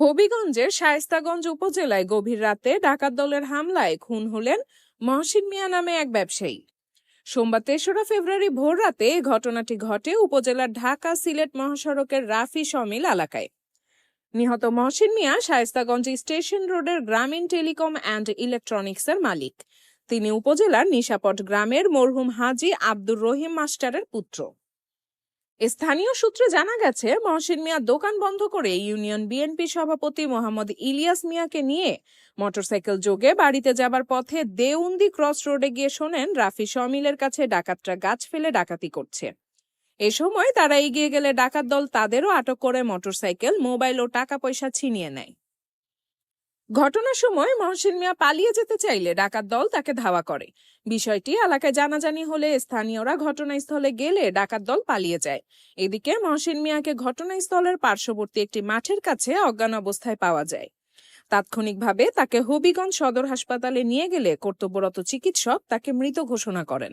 হবিগঞ্জের শায়েস্তাগঞ্জ উপজেলায় গভীর রাতে ডাকাত দলের হামলায় খুন হলেন মহসিন মিয়া নামে এক ব্যবসায়ী। সোমবার তেসরা ফেব্রুয়ারি ভোর রাতে ঘটনাটি ঘটে উপজেলার ঢাকা সিলেট মহাসড়কের রাফি সমিল এলাকায়। নিহত মহসিন মিয়া শায়েস্তাগঞ্জ স্টেশন রোডের গ্রামীণ টেলিকম অ্যান্ড ইলেকট্রনিক্সের মালিক। তিনি উপজেলার নিশাপট গ্রামের মরহুম হাজি আব্দুর রহিম মাস্টারের পুত্র। স্থানীয় সূত্রে জানা গেছে, মহসিন মিয়া দোকান বন্ধ করে ইউনিয়ন বিএনপি সভাপতি মোহাম্মদ ইলিয়াস মিয়াকে নিয়ে মোটরসাইকেল যোগে বাড়িতে যাবার পথে দেউন্দি ক্রস রোডে গিয়ে শোনেন রাফি সমিলের কাছে ডাকাতরা গাছ ফেলে ডাকাতি করছে। এ সময় তারা এগিয়ে গেলে ডাকাত দল তাদেরও আটক করে মোটরসাইকেল, মোবাইল ও টাকা পয়সা ছিনিয়ে নেয়। ঘটনার সময় মহসিন মিয়া পালিয়ে যেতে চাইলে ডাকাত দল তাকে ধাওয়া করে। বিষয়টি এলাকায় জানাজানি হলে স্থানীয়রা ঘটনাস্থলে গেলে ডাকাত দল পালিয়ে যায়। এদিকে মহসিন মিয়াকে ঘটনাস্থলের পার্শ্ববর্তী একটি মাঠের কাছে অজ্ঞান অবস্থায় পাওয়া যায়। তাৎক্ষণিকভাবে তাকে হবিগঞ্জ সদর হাসপাতালে নিয়ে গেলে কর্তব্যরত চিকিৎসক তাকে মৃত ঘোষণা করেন।